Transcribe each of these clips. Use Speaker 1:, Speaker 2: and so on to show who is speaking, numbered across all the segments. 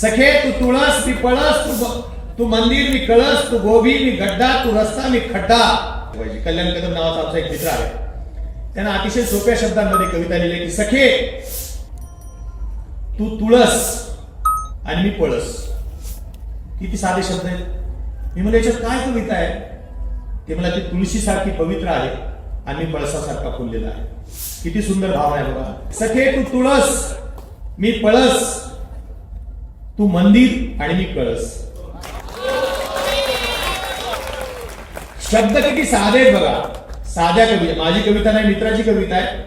Speaker 1: सखे तू तुळस मी पळस तू तू मंदिर मी कळस तू गोबी मी गड्डा तू रस्ता मी खड्डा. कल्याण कदम नावाचा आमचा एक मित्र आहे. त्यांना अतिशय सोप्या शब्दांमध्ये कविता लिहिली की सखे तू तुळस आणि मी पळस. किती साधे शब्द आहेत. मी म्हणलं याच्यात काय कविता आहे? ते मला ती तुळशीसारखी पवित्र आहे आणि मी पळसासारखा फुललेला आहे. किती सुंदर भावना आहे बघा. सखे तू तुळस मी पळस तू मंदिर आणि मी कळस. शब्द किती साधे बघा. साध्या कविता माझी कविता नाही मित्राची कविता आहे.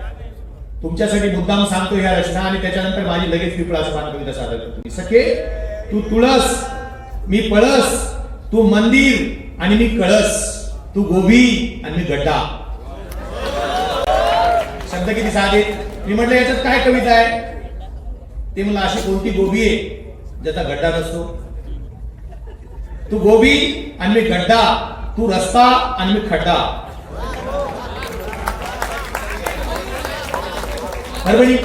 Speaker 1: तुमच्यासाठी मुद्दाम सांगतो ह्या रचना आणि त्याच्यानंतर माझी लगेच पिपळाचं कविता सादर करतो सके तू तुळस मी पळस तू मंदिर आणि मी कळस तू गोबी आणि मी गड्डा. शब्द किती साधे मी म्हटलं याच्यात काय कविता आहे? ते मला अशी कोणती गोबी आहे? ज्याचा गड्डा नसतो तू गोबी आणि मी गड्डा तू रस्ता आणि मी खड्डा। परभणी।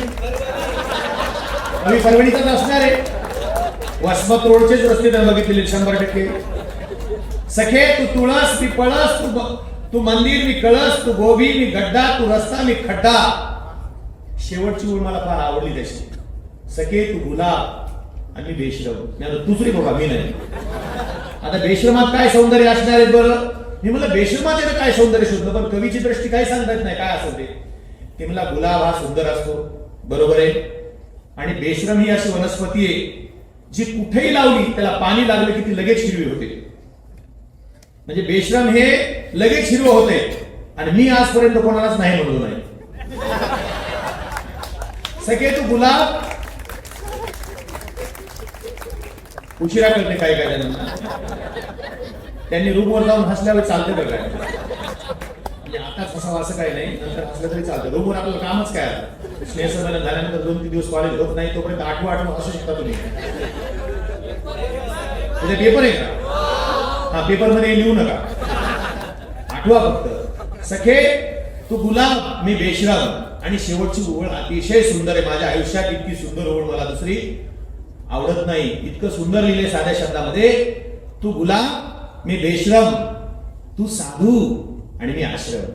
Speaker 1: आम्ही परभणीचाच असणार आहे. वसमत रोडचेच रस्ते तर बघितलेले शंभर टक्के. सखे तू तुळस मी पळस तू तू मंदिर मी कळस तू गोबी मी गड्डा तू रस्ता मी खड्डा. शेवटची ओळ मला फार आवडली त्याची. सखे तू गुलाब. आणि बेश्रम. मी आता दुसरी बघा मी नाही. आता बेश्रमात काय सौंदर्य असणार आहे बरं? मी म्हटलं बेश्रमात येतं काय सौंदर्य शोधलं पण कवीची दृष्टी काय येत नाही काय असं ते ते मला गुलाब हा सुंदर असतो. बरोबर आहे? आणि बेश्रम ही अशी वनस्पती आहे जी कुठेही लावली त्याला पाणी लागलं की ती लगेच हिरवी होते. म्हणजे बेश्रम हे लगेच हिरवं होते. आणि मी आजपर्यंत कोणालाच नाही म्हणलो नाही. सगळे तू गुलाब उशिरा करते काही काय जणांना. त्यांनी रूमवर जाऊन हसल्यावर चालते तर काय? म्हणजे आताच हसावं असं काही नाही नंतर हसलं तरी चालतं. रूमवर आपलं कामच काय आता? स्नेहसंमेलन झाल्यानंतर दोन तीन दिवस कॉलेज होत नाही तोपर्यंत आठवं आठवं असू शकता तुम्ही. म्हणजे पेपर आहे का? हा पेपरमध्ये लिहू नका. आठवा फक्त. सखे तू गुलाब मी बेशराम. आणि शेवटची ओळ अतिशय सुंदर आहे. माझ्या आयुष्यात इतकी सुंदर ओळ मला दुसरी आवडत नाही. इतकं सुंदर लिहिले साध्या शब्दामध्ये. तू गुलाम मी बेश्रम. तू साधू आणि मी आश्रम.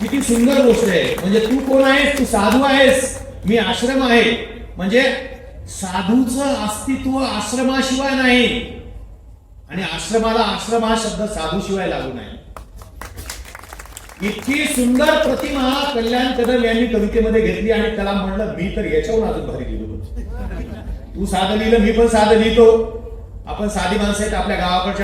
Speaker 1: किती सुंदर गोष्ट आहे. म्हणजे तू कोण आहेस? तू साधू आहेस. मी आश्रम आहे. म्हणजे साधूचं अस्तित्व आश्रमाशिवाय नाही. आणि आश्रमाला आश्रम हा शब्द साधू शिवाय लागू नाही. इतकी सुंदर प्रतिमा कल्याण कदम यांनी कवितेमध्ये घेतली आणि त्याला म्हणलं मी तर याच्याहून अजून भारी लिहिलो तू साधं लिहिलं मी पण साधं लिहितो आपण साधी माणसं आहेत आपल्या गावाकडच्या